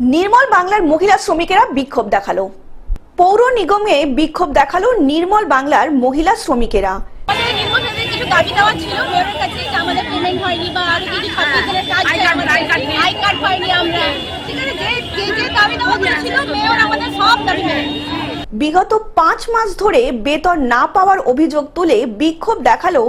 নির্মল বাংলার মহিলা শ্রমিকেরা বিক্ষোভ দেখাল। পৌর নিগমে বিক্ষোভ দেখাল নির্মল বাংলার মহিলা শ্রমিকেরা। আমাদের কিছু দাবি দেওয়া ছিল মেয়রের কাছে যে আমাদের পেমেন্ট হয়নি বা আরও কিছু কাজ আই কার্ড পাইনি আমরা ঠিক আছে যে যে যে দাবি দেওয়া ছিল মেয়র আমাদের সব দাবি মেনে নিয়েছে। বিগত পাঁচ মাস ধরে বেতন না পাওয়ার অভিযোগ তুলে বিক্ষোভ দেখালো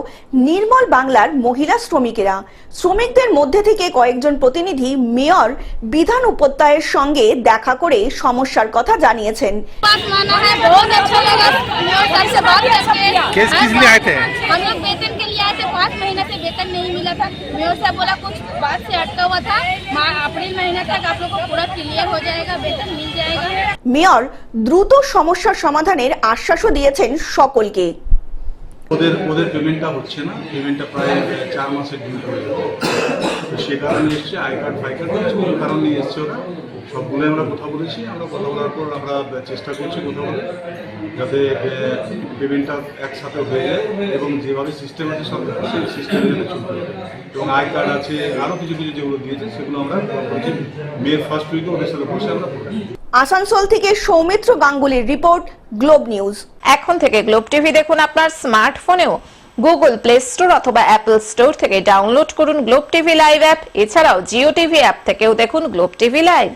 নির্মল বাংলার মহিলা শ্রমিকেরা শ্রমিকদের মধ্যে থেকে কয়েকজন প্রতিনিধি মেয়র বিধান উপাধ্যায়ের সঙ্গে দেখা করে সমস্যার কথা জানিয়েছেন बात माना है बहुत अच्छा लगा मेयर साहब से बात करके किस किस लिए आए थे? हम लोग वेतन के लिए आए थे पाँच महीने से वेतन नहीं मिला था मेयर साहब बोला कुछ बात से तक आप लोग को पूरा क्लियर हो जाएगा वेतन मिल जाएगा মেয়র দ্রুত সমস্যার সমাধানের আশ্বাসও দিয়েছেন সকলকে ওদের ওদের পেমেন্টটা হচ্ছে না পেমেন্টটা প্রায় চার মাসের ডিউ হয়ে গেল তো সে কারণে এসছে আই কার্ড ফাই কার্ড কিছু কারণ নিয়ে এসছে ওরা সবগুলো আমরা কথা বলেছি আমরা কথা বলার পর আমরা চেষ্টা করছি কথা বলে যাতে পেমেন্টটা একসাথে হয়ে যায় এবং যেভাবে সিস্টেম আছে সব সেই সিস্টেমে যাতে চলতে হবে এবং আই কার্ড আছে আরও কিছু কিছু যেগুলো দিয়েছে সেগুলো আমরা মেয়ের ফার্স্ট উইকে ওদের সাথে বসে আমরা আসানসোল থেকে সৌমিত্র গাঙ্গুলির রিপোর্ট গ্লোব নিউজ। এখন থেকে গ্লোব টিভি দেখুন আপনার স্মার্টফোনেও। গুগল প্লে স্টোর অথবা অ্যাপল স্টোর থেকে ডাউনলোড করুন গ্লোব টিভি লাইভ অ্যাপ। এছাড়াও জিও টিভি অ্যাপ থেকেও দেখুন গ্লোব টিভি লাইভ।